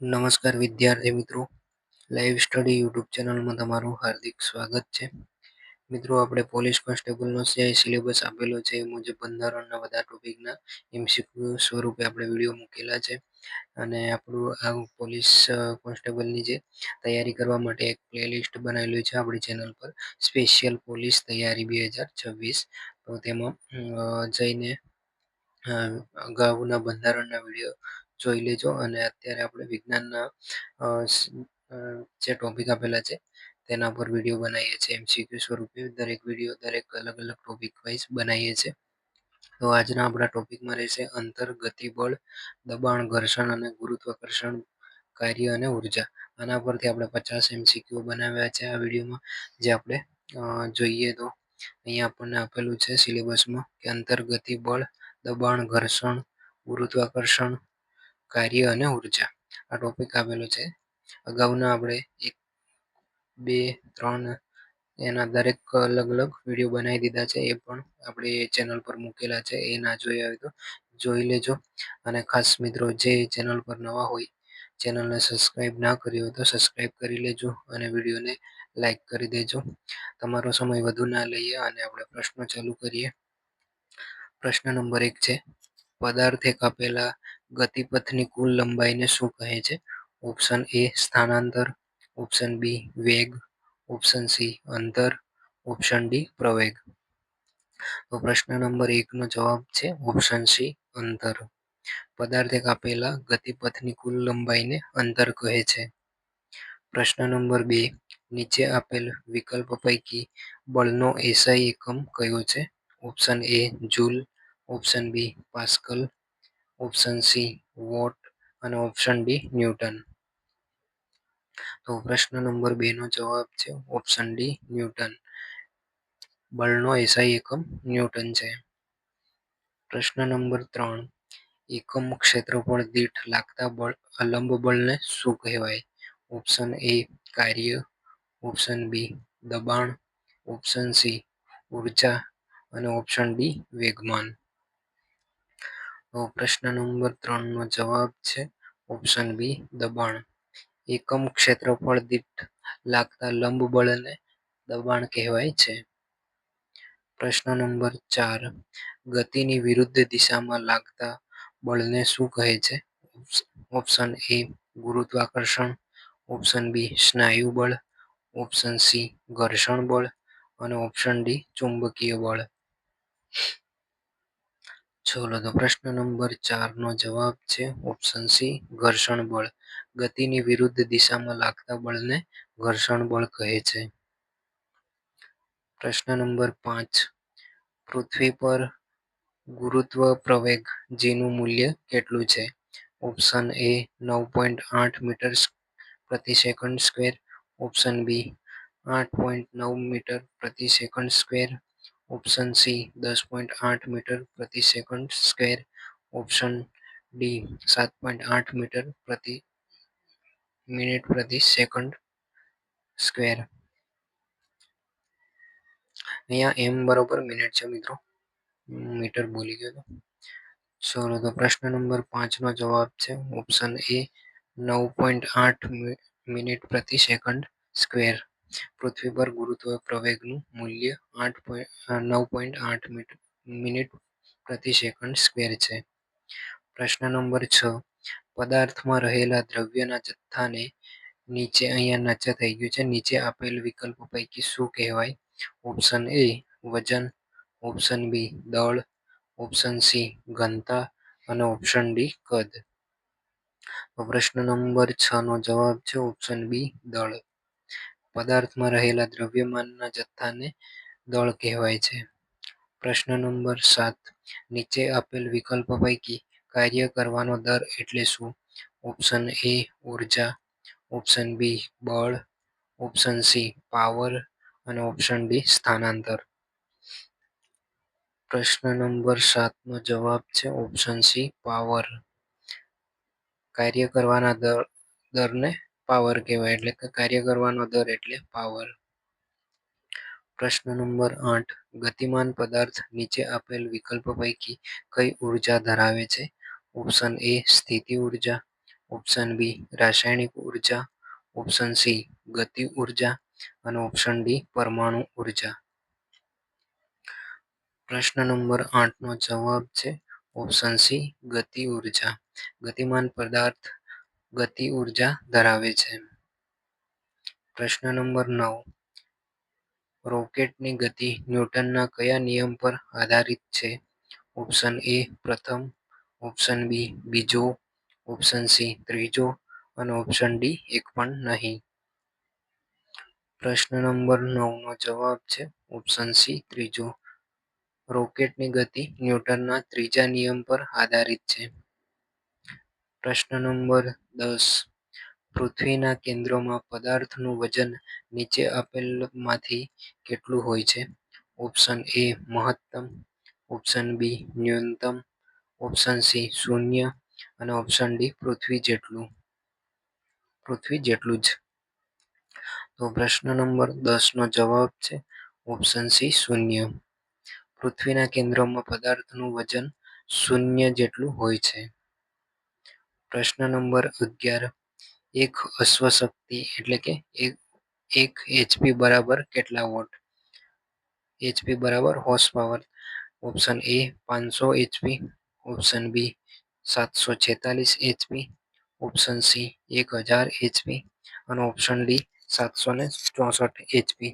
નમસ્કાર વિદ્યાર્થી મિત્રો. લાઈવ સ્ટડી યુટ્યુબ ચેનલમાં તમારું હાર્દિક સ્વાગત છે. મિત્રો, આપણે પોલીસ કોન્સ્ટેબલનો જે સિલેબસ આપેલો છે. એ મુજબ બંધારણના બધા ટોપિકના એમસીક્યુ સ્વરૂપે આપણે વીડિયો મૂકેલા છે. અને આપણું આ પોલીસ કોન્સ્ટેબલની જે તૈયારી કરવા માટે એક પ્લેલિસ્ટ બનાવેલું છે આપણી ચેનલ પર. સ્પેશિયલ પોલીસ તૈયારી બે હજાર છવ્વીસ. તો તેમાં જઈને અગાઉના બંધારણના વીડિયો જોઈ લેજો. અને અત્યારે આપણે વિજ્ઞાનના જે ટોપિક આપેલા છે, તેના પર વીડિયો બનાવીએ છીએ. એમસીક્યુ સ્વરૂપે દરેક વીડિયો દરેક અલગ અલગ ટોપિક વાઇઝ બનાવીએ છીએ. તો આજના આપણા ટોપિકમાં રહેશે અંતર, ગતિબળ, દબાણ, ઘર્ષણ અને ગુરુત્વાકર્ષણ કાર્ય અને ઊર્જા. આના પરથી આપણે પચાસ એમસીક્યુ બનાવ્યા છે આ વિડીયોમાં જે આપણે જોઈએ તો અહીંયા આપણને આપેલું છે સિલેબસમાં કે અંતર, ગતિબળ, દબાણ, ઘર્ષણ, ગુરુત્વાકર્ષણ કાર્ય અને ઊર્જા. આ ટોપિક આપેલો છે. અગાઉના આપણે એક, બે, ત્રણ એના દરેક અલગ અલગ વીડિયો બનાવી દીધા છે. એ પણ આપણે ચેનલ પર મૂકેલા છે. એ ના જોયા હોય તો જોઈ લેજો. અને ખાસ મિત્રો, જે ચેનલ પર નવા હોય ચેનલને સબસ્ક્રાઈબ ના કરી હોય તો સબસ્ક્રાઈબ કરી લેજો અને વિડીયોને લાઈક કરી દેજો. તમારો સમય વધુ ના લઈએ અને આપણે પ્રશ્નો ચાલુ કરીએ. પ્રશ્ન નંબર એક છે, પદાર્થે કાપેલા ગતિપથની કુલ લંબાઈને શું કહે છે? ઓપ્શન એ સ્થાનાંતર, ઓપ્શન બી વેગ, ઓપ્શન સી અંતર, ઓપ્શન ડી પ્રવેગ. તો પ્રશ્ન નંબર એકનો જવાબ છે ઓપ્શન સી અંતર. પદાર્થે કાપેલા ગતિપથની કુલ લંબાઈને અંતર કહે છે. પ્રશ્ન નંબર બે, નીચે આપેલ વિકલ્પ પૈકી બળનો એસઆઈ એકમ કયો છે? Option A joule, option B pascal option C watt અને ઓપ્શન ડી ન્યૂટન તો પ્રશ્ન નંબર બે નો જવાબ છે ઓપ્શન ડી ન્યૂટન બળનો એસઆઈ એકમ ન્યૂટન છે. પ્રશ્ન નંબર ત્રણ, એકમ ક્ષેત્રફળ દીઠ લાગતા બળ, અલંબ બળને શું કહેવાય? ઓપ્શન એ કાર્ય. ઓપ્શન બી દબાણ. ઓપ્શન સી ઊર્જા. અને ઓપ્શન ડી વેગમાન. તો પ્રશ્ન નંબર ત્રણનો જવાબ છે ઓપ્શન બી દબાણ. એકમ ક્ષેત્રફળ દીઠ લાગતા લંબ બળને દબાણ કહેવાય છે. પ્રશ્ન નંબર ચાર, ગતિની વિરુદ્ધ દિશામાં લાગતા બળને શું કહે છે? ઓપ્શન એ ગુરુત્વાકર્ષણ, ઓપ્શન બી સ્નાયુ બળ, ઓપ્શન સી ઘર્ષણ બળ અને ઓપ્શન ડી ચુંબકીય બળ. ચલો તો પ્રશ્ન નંબર ચાર નો જવાબ છે ઓપ્શન સી ઘર્ષણ બળ. ગતિની વિરુદ્ધ દિશામાં લાગતા બળને ઘર્ષણ બળ કહે છે. પ્રશ્ન નંબર પાંચ. પૃથ્વી પર ગુરુત્વ પ્રવેગ જીનું મૂલ્ય કેટલું છે? ઓપ્શન એ નવ પોઈન્ટ આઠ મીટર પ્રતિ સેકન્ડ સ્ક્વેર ઓપ્શન બી આઠ પોઈન્ટ નવ મીટર પ્રતિ સેકન્ડ સ્ક્વેર ઓપ્શન સી દસ પોઈન્ટ આઠ મીટર પ્રતિ સેકન્ડ સ્ક્વેર ઓપ્શન ડી સાત પોઈન્ટ આઠ મીટર પ્રતિ મિનિટ પ્રતિ સેકન્ડ સ્ક્વેર અહીંયા એમ બરોબર મિનિટ છે મિત્રો મીટર બોલી ગયો તો ચલો તો પ્રશ્ન નંબર પાંચનો જવાબ છે ઓપ્શન એ નવ પોઈન્ટ આઠ મિનિટ પ્રતિ સેકન્ડ સ્ક્વેર પૃથ્વી પર ગુરુત્વ પ્રવેગનું મૂલ્ય આઠ પોઈન્ટ નવ પોઈન્ટ આઠ મિનિટ પ્રતિ સેકન્ડ સ્ક્વેર છે. પ્રશ્ન નંબર છ. પદાર્થમાં રહેલા દ્રવ્યના જથ્થાને નીચે અહીંયા નચે થઈ ગયું છે. નીચે આપેલ વિકલ્પો પૈકી શું કહેવાય? ઓપ્શન એ, વજન. ઓપ્શન બી, દળ. ઓપ્શન સી, ઘનતા. અને ઓપ્શન ડી, કદ. પ્રશ્ન નંબર છ નો જવાબ છે ઓપ્શન બી, દળ. પદાર્થમાં રહેલા દ્રવ્યમાનના જથ્થાને દળ કહેવાય છે. પ્રશ્ન નંબર સાત. નીચે આપેલ વિકલ્પ પૈકી કાર્ય કરવાનો દર એટલે શું? ઓપ્શન એ ઊર્જા, ઓપ્શન બી બળ, ઓપ્શન સી પાવર અને ઓપ્શન ડી સ્થાનાંતર. પ્રશ્ન નંબર સાતનો જવાબ છે ઓપ્શન સી પાવર. કાર્ય કરવાના દર, દરને પાવર કહેવાય એટલે કે કાર્ય કરવાનો દર એટલે પાવર. પ્રશ્ન નંબર આઠ. ગતિમાન પદાર્થ નીચે આપેલ વિકલ્પ પૈકી કઈ ઊર્જા ધરાવે છે? ઓપ્શન એ સ્થિતિ ઊર્જા, ઓપ્શન બી રાસાયણિક ઊર્જા, ઓપ્શન સી ગતિ ઊર્જા અને ઓપ્શન ડી પરમાણુ ઊર્જા. પ્રશ્ન નંબર આઠનો જવાબ છે ઓપ્શન સી ગતિ ઊર્જા. ગતિમાન પદાર્થ ગતિ ઊર્જા ધરાવે છે. પ્રશ્ન નંબર નવ. રોકેટની ગતિ ન્યૂટનના કયા નિયમ પર આધારિત છે? ઓપ્શન એ પ્રથમ, ઓપ્શન બી બીજો, ઓપ્શન સી ત્રીજો અને ઓપ્શન ડી એક પણ નહીં. પ્રશ્ન નંબર નવનો જવાબ છે ઓપ્શન સી ત્રીજો. રોકેટની ગતિ ન્યૂટનના ત્રીજા નિયમ પર આધારિત છે. પ્રશ્ન નંબર દસ. પૃથ્વીના કેન્દ્રમાં પદાર્થનું વજન નીચે આપેલમાંથી કેટલું હોય છે? ઓપ્શન એ મહત્તમ, ઓપ્શન બી ન્યૂનતમ, ઓપ્શન સી શૂન્ય અને ઓપ્શન ડી પૃથ્વી જેટલું. પૃથ્વી જેટલું જ. તો પ્રશ્ન નંબર દસનો જવાબ છે ઓપ્શન સી શૂન્ય. પૃથ્વીના કેન્દ્રમાં પદાર્થનું વજન શૂન્ય જેટલું હોય છે. પ્રશ્ન નંબર અગિયાર એક અશ્વશક્તિ એટલે કે એક એક એચપી બરાબર કેટલા વોટ એચપી બરાબર હોર્સ પાવર ઓપ્શન એ પાંચસો એચપી ઓપ્શન બી સાતસો છેતાલીસ એચપી ઓપ્શન સી એક હજાર એચપી અને ઓપ્શન ડી સાતસો ને ચોસઠ એચપી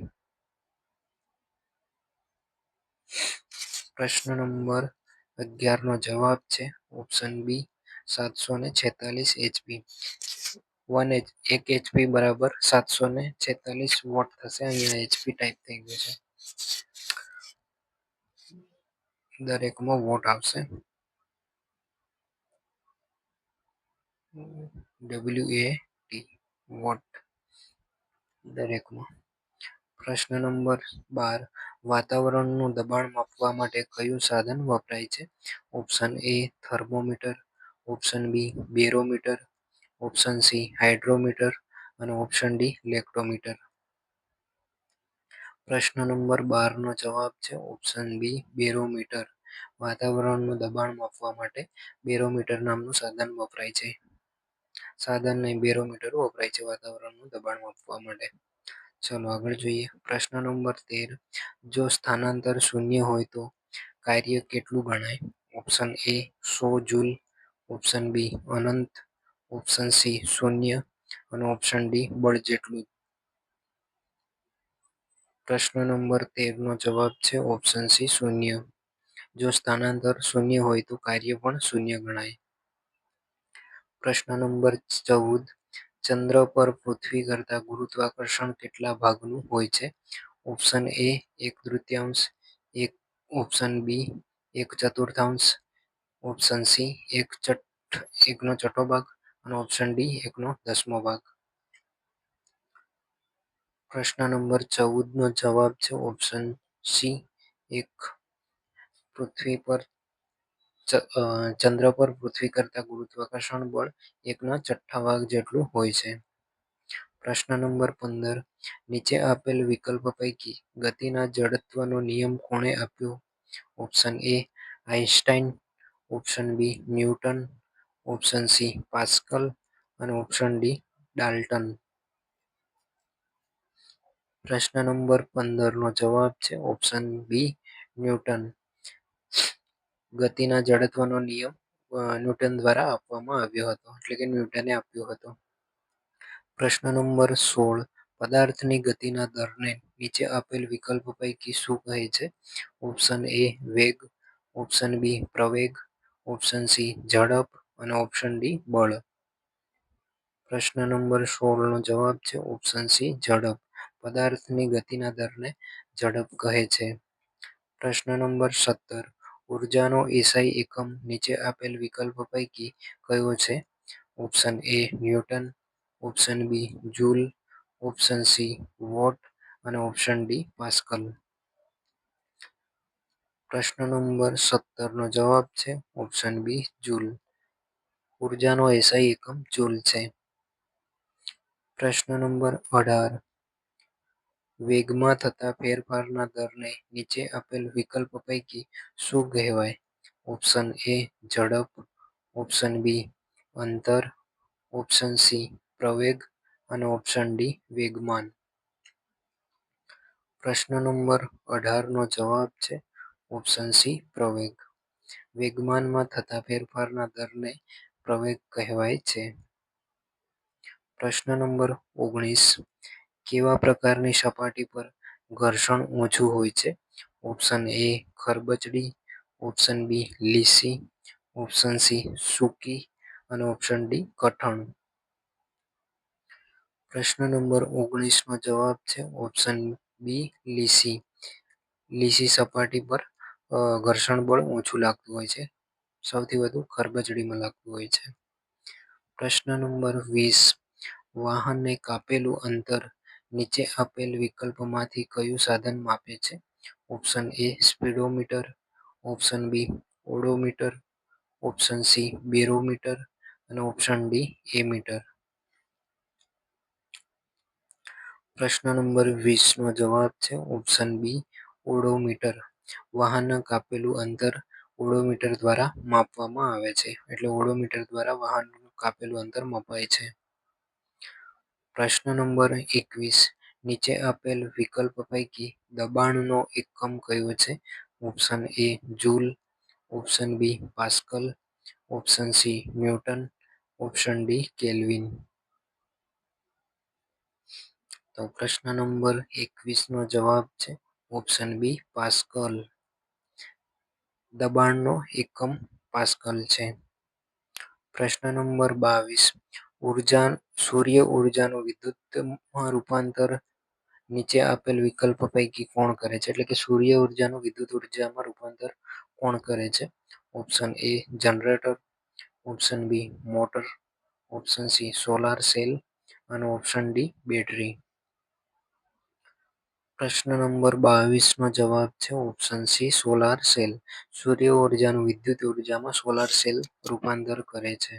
પ્રશ્ન નંબર અગિયારનો જવાબ છે ઓપ્શન બી સાતસો ને છેતાલીસ એચપી વન એચ એક એચપી બરાબર સાતસો ને છેતાલીસ વોટ થશે અહીંયા એચપી ટાઈપ થઈ ગયું છે. દરેકમાં વોટ આવશે. W A T watt. દરેકમાં. પ્રશ્ન નંબર બાર, વાતાવરણનું દબાણ માપવા માટે કયું સાધન વપરાય છે? Option A thermometer. Option B barometer option C hydrometer અને ઓપ્શન ડી લેક્ટોમીટર પ્રશ્ન નંબર બારનો જવાબ છે ઓપ્શન બી બેરોમીટર વાતાવરણનું દબાણ માપવા માટે બેરોમીટર નામનું સાધન વપરાય છે. સાધન નહીં બેરોમીટર વપરાય છે વાતાવરણનું દબાણ માપવા માટે. ચલો આગળ જોઈએ. પ્રશ્ન નંબર તેર. જો સ્થાનાંતર શૂન્ય હોય તો કાર્ય કેટલું ગણાય? ઓપ્શન એ સો જૂલ. ઓપ્શન બી અનંત ઓપ્શન સી શૂન્ય અને ઓપ્શન ડી બળ જેટલું. પ્રશ્ન નંબર તેરનો જવાબ છે ઓપ્શન સી શૂન્ય જો સ્થાનાંતર શૂન્ય હોય તો કાર્ય પણ શૂન્ય ગણાય. પ્રશ્ન નંબર ચૌદ, ચંદ્ર પર પૃથ્વી કરતા ગુરુત્વાકર્ષણ કેટલા ભાગનું હોય છે? ઓપ્શન એ એક તૃતીયાંશ. એક ઓપ્શન બી એક ચતુર્થાંશ. ઓપ્શન સી એક ચઠ એકનો છઠ્ઠો ભાગ અને ઓપ્શન ડી એકનો દસમો ભાગ પ્રશ્ન નંબર ચૌદનો જવાબ છે ઓપ્શન સી એક પૃથ્વી પર ચંદ્ર પર પૃથ્વી કરતા ગુરુત્વાકર્ષણ બળ એકના છઠ્ઠા ભાગ જેટલું હોય છે પ્રશ્ન નંબર પંદર નીચે આપેલ વિકલ્પ પૈકી ગતિના જડત્વનો નિયમ કોણે આપ્યો option A Einstein option B Newton option C Pascal અને ઓપ્શન ડી ડાલ્ટન પ્રશ્ન નંબર પંદરનો જવાબ છે ઓપ્શન બી ન્યૂટન ગતિના જડત્વનો નિયમ ન્યૂટન દ્વારા આપવામાં આવ્યો હતો. એટલે કે ન્યૂટને આપ્યો હતો. પ્રશ્ન નંબર સોળ, પદાર્થની ગતિના દરને નીચે આપેલ વિકલ્પ પૈકી શું કહે છે? ઓપ્શન એ વેગ. ઓપ્શન બી પ્રવેગ. ઓપ્શન સી ઝડપ અને ઓપ્શન ડી બળ. પ્રશ્ન નંબર સોળનો જવાબ છે ઓપ્શન સી ઝડપ. પદાર્થની ગતિના દરને ઝડપ કહે છે. પ્રશ્ન નંબર સત્તર, ઉર્જાનો એસઆઈ એકમ નીચે આપેલ વિકલ્પ પૈકી કયો છે? Option A newton. Option B joule. Option C watt. અને ઓપ્શન ડી પાસ્કલ. પ્રશ્ન નંબર સત્તરનો જવાબ છે ઓપ્શન બી જૂલ. ઉર્જાનો એસઆઈ એકમ જૂલ છે. પ્રશ્ન નંબર અઢાર. વેગમાં થતા ફેરફારના દરને નીચે આપેલ વિકલ્પ પૈકી શું કહેવાય? ઓપ્શન એ ઝડપ. ઓપ્શન બી અંતર. ઓપ્શન સી પ્રવેગ. અને ઓપ્શન ડી વેગમાન. પ્રશ્ન નંબર અઢારનો જવાબ છે ઓપ્શન સી, પ્રવેગ. વેગમાનમાં થતા ફેરફારના દરને પ્રવેગ કહેવાય છે. પ્રશ્ન નંબર ઓગણીસ, કેવા પ્રકારની સપાટી પર ઘર્ષણ ઓછું હોય છે? ઓપ્શન એ, ખરબચડી. ઓપ્શન બી, લીસી. ઓપ્શન સી, સૂકી. અને ઓપ્શન ડી, કઠણ. પ્રશ્ન નંબર ઓગણીસ નો જવાબ છે ઓપ્શન બી, લીસી. લીસી સપાટી પર ઘર્ષણ બળ ઓછું લાગતું હોય છે. સૌથી વધુ ખરબચડીમાં લાગતું હોય છે. પ્રશ્ન નંબર વીસ. વાહનને કાપેલું અંતર નીચે આપેલ વિકલ્પમાંથી કયું સાધન માપે છે? Option A speedometer, option B odometer, option C barometer અને ઓપ્શન ડી એ મીટર પ્રશ્ન નંબર વીસનો જવાબ છે ઓપ્શન બી ઓડોમીટર. વાહન કાપેલું અંતર ઓડોમીટર દ્વારા માપવામાં આવે છે. એટલે ઓડોમીટર દ્વારા વાહન કાપેલું અંતર મપાય છે. પ્રશ્ન નંબર એકવીસ. નીચે આપેલ વિકલ્પ પૈકી દબાણનો એકમ કયો છે? Option A joule, option B pascal, option C newton, option D kelvin. તો પ્રશ્ન નંબર એકવીસનો જવાબ છે ઓપ્શન બી પાસ્કલ. દબાણનો એકમ પાસ્કલ છે. પ્રશ્ન નંબર બાવીસ. ઊર્જા, સૂર્ય ઉર્જાનું વિદ્યુતમાં રૂપાંતર નીચે આપેલ વિકલ્પ પૈકી કોણ કરે છે? એટલે કે સૂર્ય ઉર્જાનું વિદ્યુત ઉર્જામાં રૂપાંતર કોણ કરે છે? Option A generator, option B motor, option C solar cell અને ઓપ્શન ડી બેટરી. પ્રશ્ન નંબર બાવીસ નો જવાબ છે ઓપ્શન સી સોલાર સેલ સૂર્ય ઉર્જાનું વિદ્યુત ઉર્જામાં સોલાર સેલ રૂપાંતર કરે છે.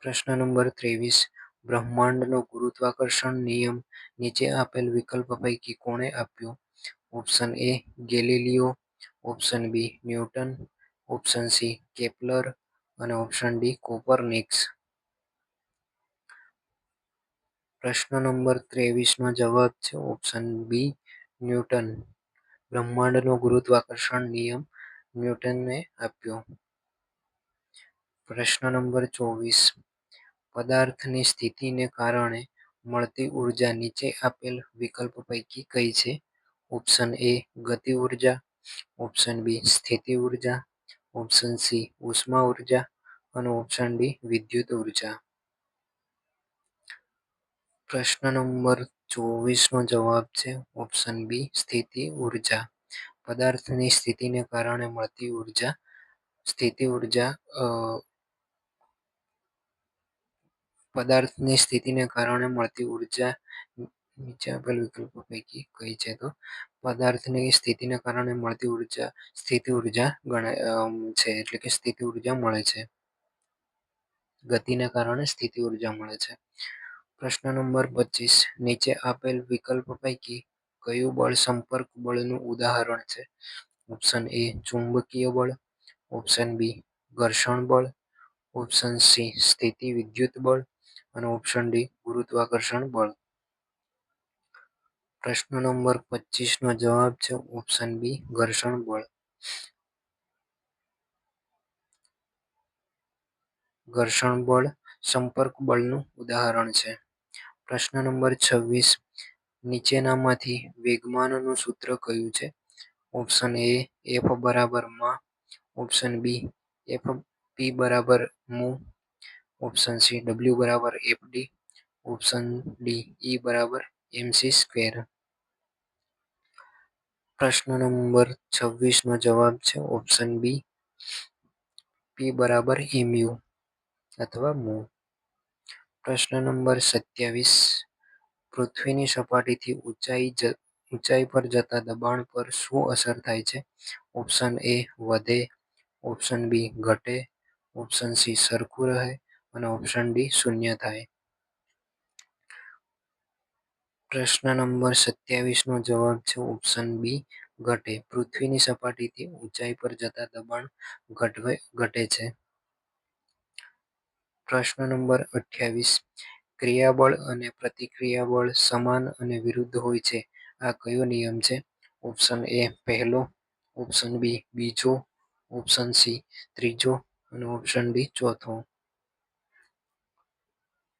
પ્રશ્ન નંબર ત્રેવીસ. બ્રહ્માંડનો ગુરુત્વાકર્ષણ નિયમ નીચે આપેલ વિકલ્પ પૈકી કોણે આપ્યો? Option A Galileo. Option B Newton. Option C Kepler. અને ઓપ્શન ડી કોપરનિક્સ. પ્રશ્ન નંબર ત્રેવીસ નો જવાબ છે ઓપ્શન બી ન્યૂટન. બ્રહ્માંડનો ગુરુત્વાકર્ષણ નિયમ ન્યૂટનને આપ્યો. પ્રશ્ન નંબર ચોવીસ. પદાર્થની સ્થિતિને કારણે મળતી ઊર્જા નીચે આપેલ વિકલ્પ પૈકી કઈ છે? ઓપ્શન એ ગતિ ઊર્જા. ઓપ્શન બી સ્થિતિ ઊર્જા. ઓપ્શન સી ઉષ્મા ઊર્જા. અને ઓપ્શન ડી વિદ્યુત ઊર્જા. પ્રશ્ન નંબર ચોવીસ નો જવાબ છે ઓપ્શન બી સ્થિતિ ઊર્જા. પદાર્થની સ્થિતિને કારણે મળતી ઊર્જા, સ્થિતિ ઊર્જા પદાર્થની સ્થિતિને કારણે મળતી ઊર્જા, નીચે આપેલ વિકલ્પો પૈકી કઈ છે તો? પદાર્થની સ્થિતિને કારણે મળતી ઊર્જા, સ્થિતિ ઊર્જા ગણાય છે, એટલે કે સ્થિતિ ઊર્જા મળે છે. ગતિને કારણે સ્થિતિ ઊર્જા મળે છે. પ્રશ્ન નંબર પચીસ. નીચે આપેલ વિકલ્પ પૈકી કયું બળ સંપર્ક બળનું ઉદાહરણ છે? ઓપ્શન એ ચુંબકીય બળ, ઓપ્શન બી ઘર્ષણ બળ, ઓપ્શન સી સ્થિતિ વિદ્યુત બળ અને ઓપ્શન ડી ગુરુત્વાકર્ષણ બળ. પ્રશ્ન નંબર પચીસ નો જવાબ છે ઓપ્શન બી ઘર્ષણ બળ. ઘર્ષણ બળ સંપર્ક બળનું ઉદાહરણ છે. પ્રશ્ન નંબર છવ્વીસ. નીચેનામાંથી વેગમાનનું સૂત્ર કયું છે? ઓપ્શન એ એફ બરાબરમાં. ઓપ્શન બી એફ પી બરાબર મુ. ઓપ્શન સી ડબલ્યુ બરાબર F D option D E બરાબર એમસી સ્ક્વેર પ્રશ્ન નંબર છવ્વીસ નો જવાબ છે ઓપ્શન બી પી બરાબર એમયુ અથવા મુ. પ્રશ્ન નંબર સત્યાવીસ. પૃથ્વીની સપાટીથી ઊંચાઈ ઊંચાઈ પર જતા દબાણ પર શું અસર થાય છે? ઓપ્શન એ વધે, ઓપ્શન બી ઘટે, ઓપ્શન સી સરખું રહે અને ઓપ્શન ડી શૂન્ય થાય. પ્રશ્ન નંબર સત્યાવીસનો જવાબ છે ઓપ્શન બી ઘટે. પૃથ્વીની સપાટીથી ઊંચાઈ પર જતા દબાણ ઘટવે, ઘટે છે. પ્રશ્ન નંબર અઠ્યાવીસ. ક્રિયાબળ અને પ્રતિક્રિયાબળ સમાન અને વિરુદ્ધ હોય છે. આ કયો નિયમ છે? ઓપ્શન એ પહેલો, ઓપ્શન બી બીજો, ઓપ્શન સી ત્રીજો અને ઓપ્શન ડી ચોથો.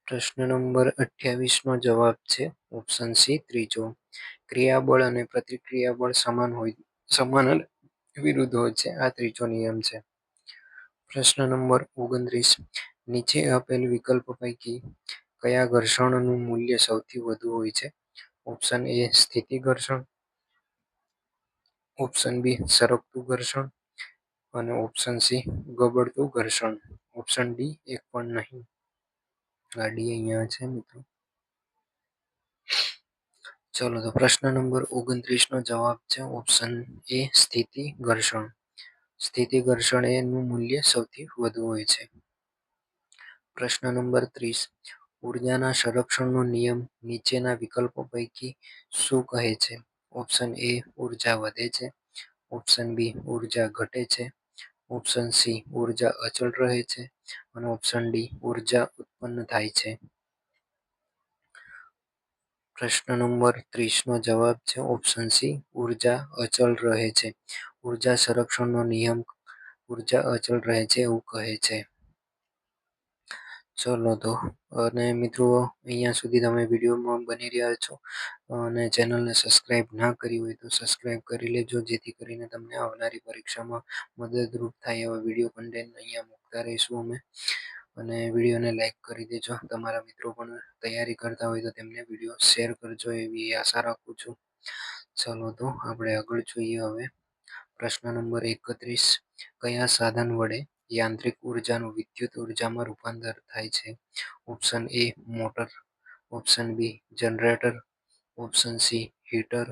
પ્રશ્ન નંબર અઠ્યાવીસનો જવાબ છે ઓપ્શન સી ત્રીજો. ક્રિયાબળ અને પ્રતિક્રિયાબળ સમાન હોય, સમાન વિરુદ્ધ હોય છે. આ ત્રીજો નિયમ છે. પ્રશ્ન નંબર ઓગણત્રીસ. નીચે આપેલ વિકલ્પ પૈકી કયા ઘર્ષણનું મૂલ્ય સૌથી વધુ હોય છે? ઓપ્શન એ સ્થિતિ ઘર્ષણ. ઓપ્શન બી સરકતું ઘર્ષણ. અને ઓપ્શન સી ગબડતું ઘર્ષણ. ઓપ્શન ડી એક પણ નહીં. ગાડી અહીંયા છે મિત્રો. ચલો, તો પ્રશ્ન નંબર ઓગણત્રીસ નો જવાબ છે ઓપ્શન એ સ્થિતિ ઘર્ષણ. સ્થિતિ ઘર્ષણ એનું મૂલ્ય સૌથી વધુ હોય છે. પ્રશ્ન નંબર ત્રીસ. ઉર્જાના સંરક્ષણનો નિયમ નીચેના વિકલ્પો પૈકી શું કહે છે? ઓપ્શન એ ઊર્જા વધે છે. ઓપ્શન બી ઊર્જા ઘટે છે. ઓપ્શન સી ઊર્જા અચળ રહે છે. અને ઓપ્શન ડી ઊર્જા ઉત્પન્ન થાય છે. પ્રશ્ન નંબર ત્રીસનો જવાબ છે ઓપ્શન સી ઊર્જા અચળ રહે છે. ઊર્જા સંરક્ષણનો નિયમ ઊર્જા અચળ રહે છે એવું કહે છે. ચલો તો અને મિત્રો, અહીંયા સુધી તમે વિડીયોમાં બની રહ્યા છો અને ચેનલને સબસ્ક્રાઈબ ના કરી હોય તો સબસ્ક્રાઈબ કરી લેજો, જેથી કરીને તમને આવનારી પરીક્ષામાં મદદરૂપ થાય એવા વીડિયો કન્ટેન્ટ અહીંયા મૂકતા રહીશું અમે. અને વિડીયોને લાઈક કરી દેજો. તમારા મિત્રો પણ તૈયારી કરતા હોય તો તેમને વીડિયો શેર કરજો એવી આશા રાખું છું. ચાલો તો આપણે આગળ જોઈએ હવે. પ્રશ્ન નંબર એકત્રીસ. કયા સાધન વડે યાંત્રિક ઉર્જાનું વિદ્યુત ઉર્જામાં રૂપાંતર થાય છે. Option A motor. Option B generator. Option C heater.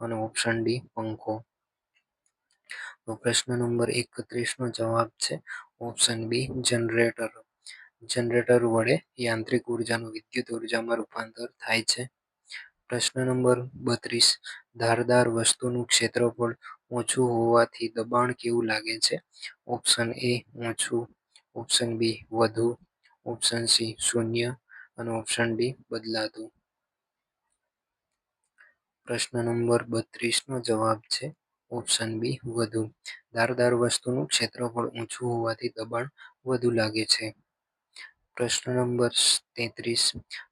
અને ઓપ્શન ડી પંખો. તો પ્રશ્ન નંબર એકત્રીસ નો જવાબ છે. Option B generator. જનરેટર વડે યાંત્રિક ઉર્જાનું વિદ્યુત ઉર્જામાં રૂપાંતર થાય છે. પ્રશ્ન નંબર બત્રીસ. ધારદાર વસ્તુનું ક્ષેત્રફળ ઓછું હોવાથી દબાણ કેવું લાગે છે? ઓપ્શન એ ઓછું, ઓપ્શન બી વધુ, ઓપ્શન સી શૂન્ય અને ઓપ્શન ડી બદલાતું. પ્રશ્ન નંબર બત્રીસનો જવાબ છે ઓપ્શન બી વધુ. ધારદાર વસ્તુનું ક્ષેત્રફળ ઊંચું હોવાથી દબાણ વધુ લાગે છે. પ્રશ્ન નંબર તેત્રીસ,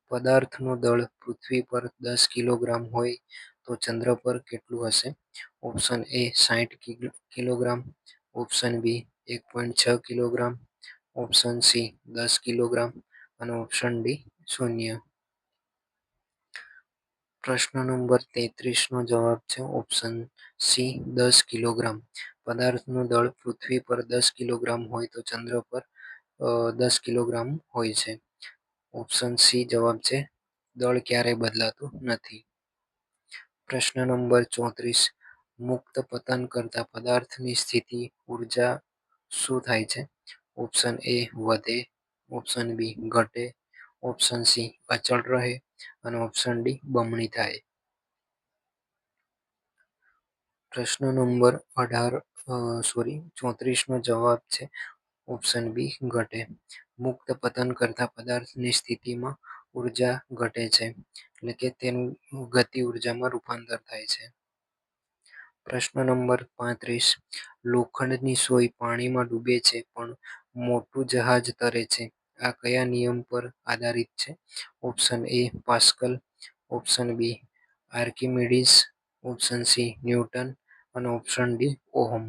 પદાર્થનું દળ પૃથ્વી પર દસ કિલોગ્રામ હોય તો ચંદ્ર પર કેટલું હશે? ઓપ્શન એ સાઠ કિલોગ્રામ. ઓપ્શન બી એક પોઈન્ટ છ કિલોગ્રામ. ઓપ્શન સી દસ કિલોગ્રામ. અને ઓપ્શન ડી શૂન્ય. પ્રશ્ન નંબર તેત્રીસનો જવાબ છે ઓપ્શન સી દસ કિલોગ્રામ. પદાર્થનું દળ પૃથ્વી પર દસ કિલોગ્રામ હોય તો ચંદ્ર પર દસ કિલોગ્રામ હોય છે. ઓપ્શન સી જવાબ છે, દળ ક્યારેય બદલાતું નથી. પ્રશ્ન નંબર ચોત્રીસ. મુક્ત પતન કરતા પદાર્થની સ્થિતિ, ઊર્જા શું થાય છે? ઓપ્શન એ વધે. ઓપ્શન બી ઘટે. ઓપ્શન સી અચળ રહે. અને ઓપ્શન ડી બમણી થાય. પ્રશ્ન નંબર અઢાર સોરી ચોત્રીસ નો જવાબ છે. ઓપ્શન બી ઘટે. મુક્ત પતન કરતા પદાર્થની સ્થિતિમાં ઊર્જા ઘટે છે. એટલે કે તેનું ગતિ ઉર્જામાં રૂપાંતર થાય છે. પ્રશ્ન નંબર પાંત્રીસ. લોખંડની સોય પાણીમાં ડૂબે છે, પણ મોટું જહાજ તરે છે. આ કયા નિયમ પર આધારિત છે? Option A Pascal, option B Archimedes option C Newton અને ઓપ્શન ડી ઓહમ.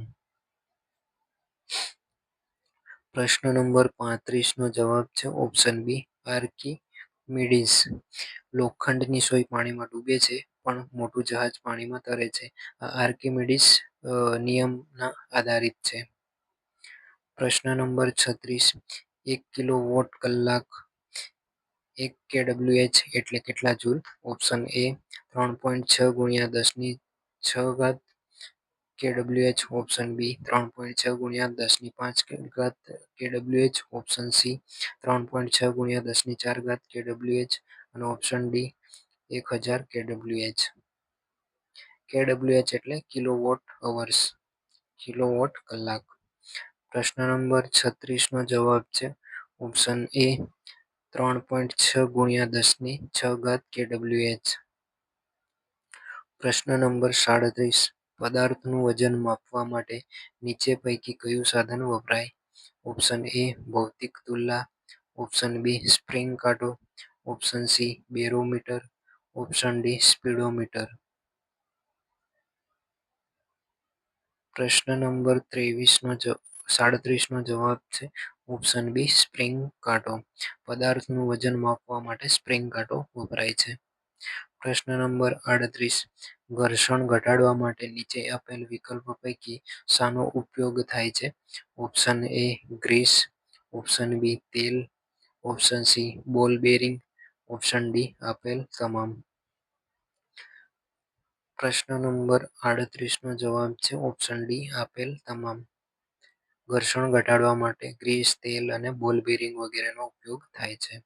પ્રશ્ન નંબર પાંત્રીસ નો જવાબ છે, ઓપ્શન બી આર્કિમિડીસ લોખંડની સોય પાણીમાં ડૂબે છે પણ મોટું જહાજ પાણીમાં તરે છે. આ આર્કિમિડીઝ નિયમના આધારિત છે. પ્રશ્ન નંબર છત્રીસ. એક કિલો વોટ કલાક, એક કે ડબલ્યુએચ એટલે કેટલા જૂલ? ઓપ્શન એ ત્રણ પોઈન્ટ છ ગુણ્યા દસની છ ઘાત કેડબ્લ્યુએચ. ઓપ્શન બી ત્રણ પોઈન્ટ છ ગુણ્યા દસની પાંચ ઘાત કેડબ્લ્યુએચ. ઓપ્શન સી ત્રણ પોઈન્ટ છ ગુણ્યા દસની ચાર ઘાત કેડબ્લ્યુએચ. અને ઓપ્શન ડી એક હજાર કેડબ્લ્યુએચ કેડબ્લ્યુએચ એટલે કિલોવોટ અવર્સ, કિલોવોટ કલાક. પ્રશ્ન નંબર છત્રીસ નો જવાબ છે, ઓપ્શન એ, ત્રણ પોઈન્ટ છ ગુણ્યા દસની છ ઘાત કેડબ્લ્યુએચ પ્રશ્ન નંબર સાડત્રીસ, પદાર્થનું વજન માપવા માટે નીચે પૈકી કયું સાધન વપરાય? ઓપ્શન એ, ભૌતિક તુલા. ઓપ્શન બી, સ્પ્રિંગ કાંટો. Option C, barometer. Option D, speedometer. પ્રશ્ન નંબર ત્રેવીસનો સાડત્રીસનો જવાબ છે. ઓપ્શન બી, સ્પ્રિંગ કાંટો. પદાર્થનું વજન માપવા માટે સ્પ્રિંગ કાંટો વપરાય છે. પ્રશ્ન નંબર આડત્રીસ. ઘર્ષણ ઘટાડવા માટે નીચે આપેલ વિકલ્પો પૈકી શાનો ઉપયોગ થાય છે? Option A, grease. Option B, તેલ. Option C, ball bearing. Option D આપેલ તમામ. પ્રશ્ન નંબર આડત્રીસનો જવાબ છે. ઓપ્શન ડી આપેલ તમામ. ઘર્ષણ ઘટાડવા માટે ગ્રીસ, તેલ અને બોલ બેરિંગ વગેરેનો ઉપયોગ થાય છે.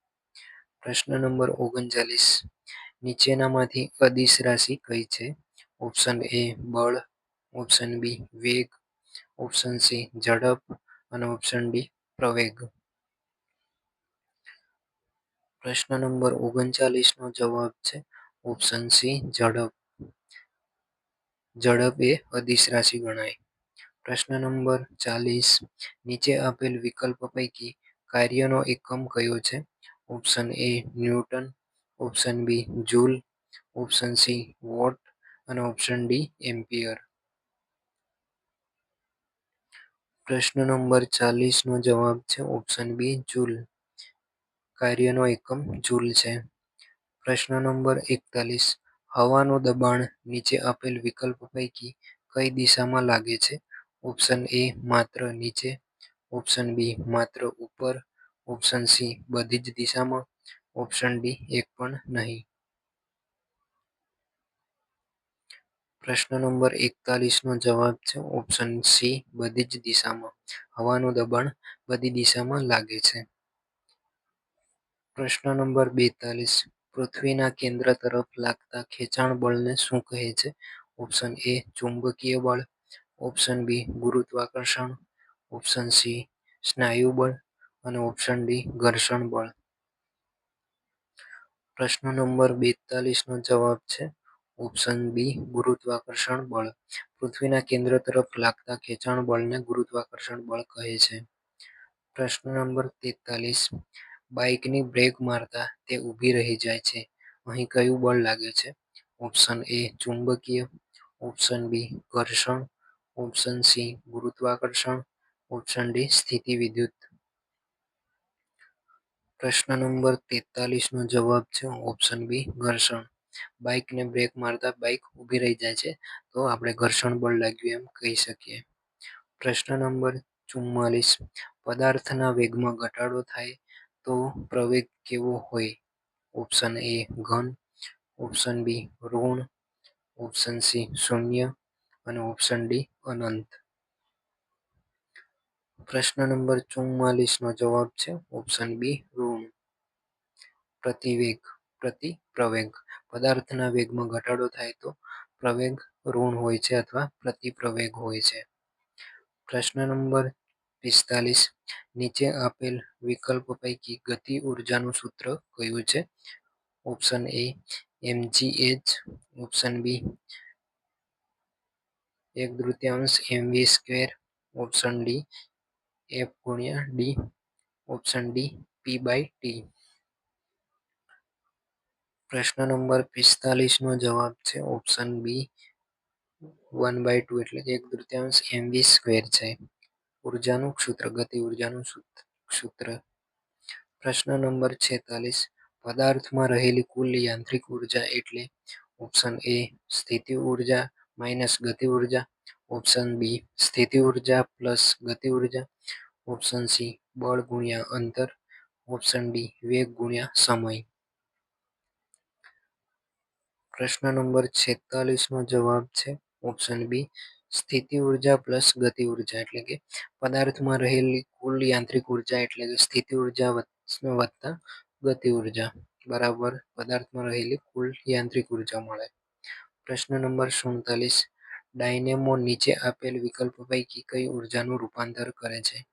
પ્રશ્ન નંબર ઓગણચાલીસ. નીચેનામાંથી અદિશ રાશિ કઈ છે? ઓપ્શન એ બળ. ઓપ્શન બી વેગ. ઓપ્શન સી ઝડપ. અને ઓપ્શન ડી પ્રવેગ. પ્રશ્ન નંબર ઓગણચાલીસનો જવાબ છે ઓપ્શન સી ઝડપ. ઝડપ એ અદિશ રાશિ ગણાય. પ્રશ્ન નંબર ચાલીસ, નીચે આપેલ વિકલ્પ પૈકી કાર્યનો એકમ કયો છે? Option A newton. Option B joule. Option C watt. અને ઓપ્શન ડી એમ્પિયર. પ્રશ્ન નંબર ચાલીસનો જવાબ છે ઓપ્શન બી જૂલ. કાર્યનો એકમ જૂલ છે. પ્રશ્ન નંબર એકતાલીસ. હવાનું દબાણ નીચે આપેલ વિકલ્પ પૈકી કઈ દિશામાં લાગે છે? ઓપ્શન એ માત્ર નીચે. ઓપ્શન બી માત્ર ઉપર. ઓપ્શન સી બધી જ દિશામાં. ઓપ્શન ડી એક પણ નહીં. પ્રશ્ન નંબર એકતાલીસનો જવાબ છે. ઓપ્શન સી બધી જ દિશામાં. હવાનું દબાણ બધી દિશામાં લાગે છે. પ્રશ્ન નંબર બેતાલીસ. પૃથ્વીના કેન્દ્ર તરફ લાગતા ખેંચાણ બળને શું કહે છે? ઓપ્શન એ ચુંબકીય બળ. ઓપ્શન બી ગુરુત્વાકર્ષણ. ઓપ્શન સી સ્નાયુ બળ. અને ઓપ્શન ડી ઘર્ષણ બળ. પ્રશ્ન નંબર બેતાલીસનો જવાબ છે. ઓપ્શન બી ગુરુત્વાકર્ષણ બળ. પૃથ્વીના કેન્દ્ર તરફ લાગતા ખેંચાણ બળને ગુરુત્વાકર્ષણ બળ કહે છે. પ્રશ્ન નંબર તેતાલીસ. બાઇકની બ્રેક મારતા તે ઊભી રહી જાય છે. અહીં કયું બળ લાગે છે? ઓપ્શન એ ચુંબકીય, ઓપ્શન બી ઘર્ષણ, ઓપ્શન સી ગુરુત્વાકર્ષણ, ઓપ્શન ડી સ્થિતિ વિદ્યુત પ્રશ્ન નંબર તેતાલીસનો જવાબ છે, ઓપ્શન બી ઘર્ષણ. બાઇકને બ્રેક મારતા બાઇક ઊભી રહી જાય છે, તો આપણે ઘર્ષણ બળ લાગ્યું એમ કહી શકીએ. પ્રશ્ન નંબર ચુમ્માલીસ પદાર્થના વેગમાં ઘટાડો થાય તો પ્રવેગ કેવો હોય? ઓપ્શન એ ઘન. ઓપ્શન બી ઋણ. ઓપ્શન સી શૂન્ય. અને ઓપ્શન ડી અનંત. પ્રશ્ન નંબર ચુમ્માલીસનો જવાબ છે. ઓપ્શન બી ઋણ. પ્રતિવેગ પ્રતિ પ્રવેગ પદાર્થના વેગમાં ઘટાડો થાય તો પ્રવેગ ઋણ હોય છે અથવા પ્રતિ પ્રવેગ હોય છે. પ્રશ્ન નંબર પિસ્તાલીસ. નીચે આપેલ વિકલ્પ પૈકી ગતિ ઉર્જાનું સૂત્ર કયું છે? Option A MG H option B, એક તૃતીયાંશ MV square. Option D, F ગુણ્યા D. Option D, P by T. પ્રશ્ન નંબર પિસ્તાલીસનો જવાબ છે. Option B, one by two એટલે એક તૃતીયાંશ એમવી સ્ક્વેર છે. ઉર્જાનું સૂત્ર ગતિ ઉર્જાનું સૂત્ર પ્રશ્ન નંબર છેતાલીસ પદાર્થમાં રહેલી કુલ યાંત્રિક ઊર્જા એટલે ઓપ્શન એ સ્થિતિ ઊર્જા માઇનસ ગતિ ઊર્જા ઓપ્શન બી સ્થિતિ ઊર્જા પ્લસ ગતિ ઊર્જા ઓપ્શન સી બળ ગુણ્યા અંતર ઓપ્શન ડી વેગ ગુણ્યા સમય પ્રશ્ન નંબર છેતાલીસનો જવાબ છે ઓપ્શન બી સ્થિતિ ઊર્જા પ્લસ ગતિ ઊર્જા એટલે કે પદાર્થમાં રહેલી કુલ યાંત્રિક ઊર્જા એટલે કે સ્થિતિ ઊર્જા વત્તા ગતિ ઊર્જા. બરાબર? પદાર્થમાં રહેલી કુલ યાંત્રિક ઊર્જા મળે. પ્રશ્ન નંબર સુડતાલીસ. ડાયનેમો નીચે આપેલ વિકલ્પ પૈકી કઈ ઉર્જાનું રૂપાંતર કરે છે?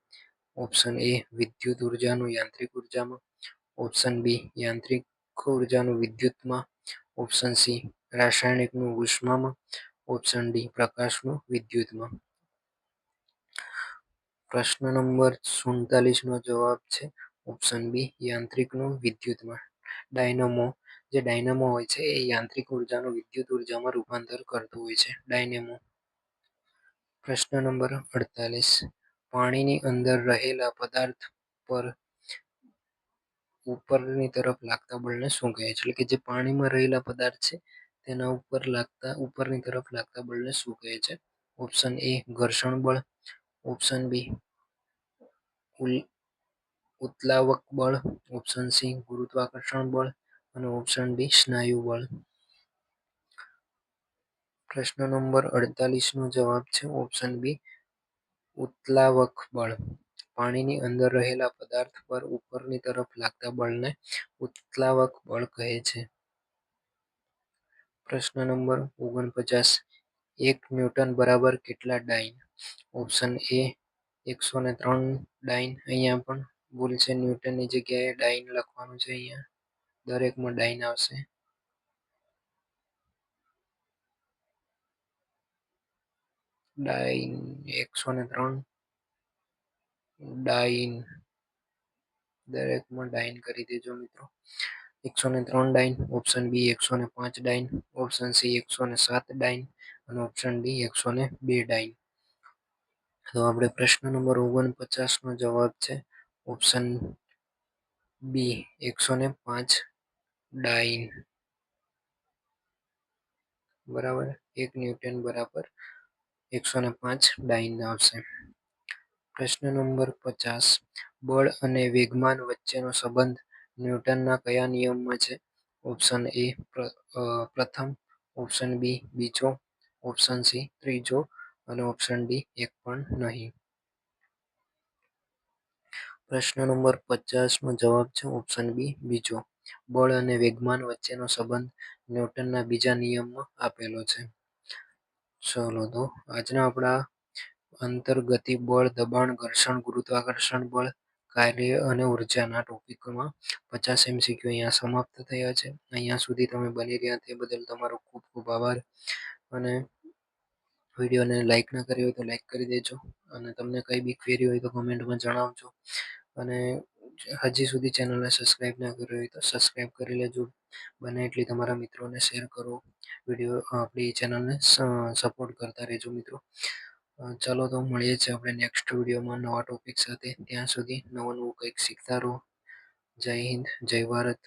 ઓપ્શન એ, વિદ્યુત ઉર્જાનું યાંત્રિક ઉર્જામાં. ઓપ્શન બી, યાંત્રિક ઉર્જાનું વિદ્યુતમાં. ઓપ્શન સી, રાસાયણિકનું ઉષ્મામાં. ઓપ્શન ડી પ્રકાશનું વિદ્યુતમાં પ્રશ્ન નંબર સુડતાલીસ નો જવાબ છે. ઓપ્શન બી યાંત્રિકનો વિદ્યુતમાં. ડાયનમો જે ડાયનમો હોય છે, એ યાંત્રિક ઉર્જાનું વિદ્યુત ઉર્જામાં રૂપાંતર કરતું હોય છે. ડાયનેમો પ્રશ્ન નંબર અડતાલીસ. પાણીની અંદર રહેલા પદાર્થ પર ઉપરની તરફ લાગતા બળને શું કહે છે? એટલે કે જે પાણીમાં રહેલા પદાર્થ છે તેના ઉપર લાગતા, ઉપરની તરફ લાગતા બળને શું કહે છે? ઓપ્શન એ ઘર્ષણ બળ. ઓપ્શન બી ઉત્લાવક બળ. ઓપ્શન સી ગુરુત્વાકર્ષણ બળ. અને ઓપ્શન ડી સ્નાયુ બળ. પ્રશ્ન નંબર અડતાલીસ નો જવાબ છે ઓપ્શન બી ઉત્લાવક બળ. પાણીની અંદર રહેલા પદાર્થ પર ઉપરની તરફ લાગતા બળને ઉત્લાવક બળ કહે છે. પ્રશ્ન નંબર ઓગણપચાસ. એક ન્યૂટન બરાબર કેટલા ડાઇન? ઓપ્શન એ એકસો ને ત્રણ ડાઇન. અહીંયા પણ ભૂલ છે ન્યૂટનની જગ્યાએ ડાઇન લખવાનું છે અહીંયા. દરેકમાં ડાઇન આવશે. ડાઇન એકસો ને ત્રણ. ડાઇન. દરેકમાં ડાઇન કરી દેજો મિત્રો. એકસો ને ત્રણ ડાઇન, ઓપ્શન બી એકસો ને પાંચ ડાઇન, ઓપ્શન સી એકસો ને સાત ડાઇન અને ઓપ્શન ડી એકસો ને બે ડાઇન. તો આપણે પ્રશ્ન નંબર ઓગણપચાસ નો જવાબ છે. ઓપ્શન બી એકસો ને પાંચ ડાઇન. બરાબર? એક ન્યૂટન બરાબર એકસો ને પાંચ ડાઇન આવશે. પ્રશ્ન નંબર પચાસ. બળ અને વેગમાન વચ્ચેનો સંબંધ ન્યૂટનના કયા નિયમમાં છે? ઓપ્શન એ પ્રથમ, ઓપ્શન બી બીજો, ઓપ્શન સી ત્રીજો અને ઓપ્શન ડી એક પણ નહીં. પ્રશ્ન નંબર પચાસ નો જવાબ છે ઓપ્શન બી બીજો. બળ અને વેગમાન વચ્ચેનો સંબંધ ન્યૂટનના બીજા નિયમમાં આપેલો છે. ચલો તો, આજના આપણા અંતર્ગતિ બળ, દબાણ, ઘર્ષણ, ગુરુત્વાકર્ષણ બળ કાર્ય અને ઉર્જાના ટોપિકમાં પચાસ એમસીક્યુ અહીંયા સમાપ્ત થયા છે. અહીંયા સુધી તમે બની રહ્યા તે બદલ તમારો ખૂબ ખૂબ આભાર. અને વિડીયોને લાઇક ના કરી હોય તો લાઇક કરી દેજો. અને તમને કઈ બી ક્વેરી હોય તો કમેન્ટમાં જણાવજો. અને હજી સુધી ચેનલને સબસ્ક્રાઈબ ના કરી હોય તો સબસ્ક્રાઈબ કરી લેજો. બને એટલી તમારા મિત્રોને શેર કરો. વીડિયો આપણી ચેનલને સપોર્ટ કરતા રહેજો મિત્રો. ચાલો તો મળીએ છીએ આપણે નેક્સ્ટ વિડીયોમાં નવા ટોપિક સાથે. ત્યાં સુધી નવું નવું કંઈક શીખતા રહો. જય હિન્દ, જય ભારત.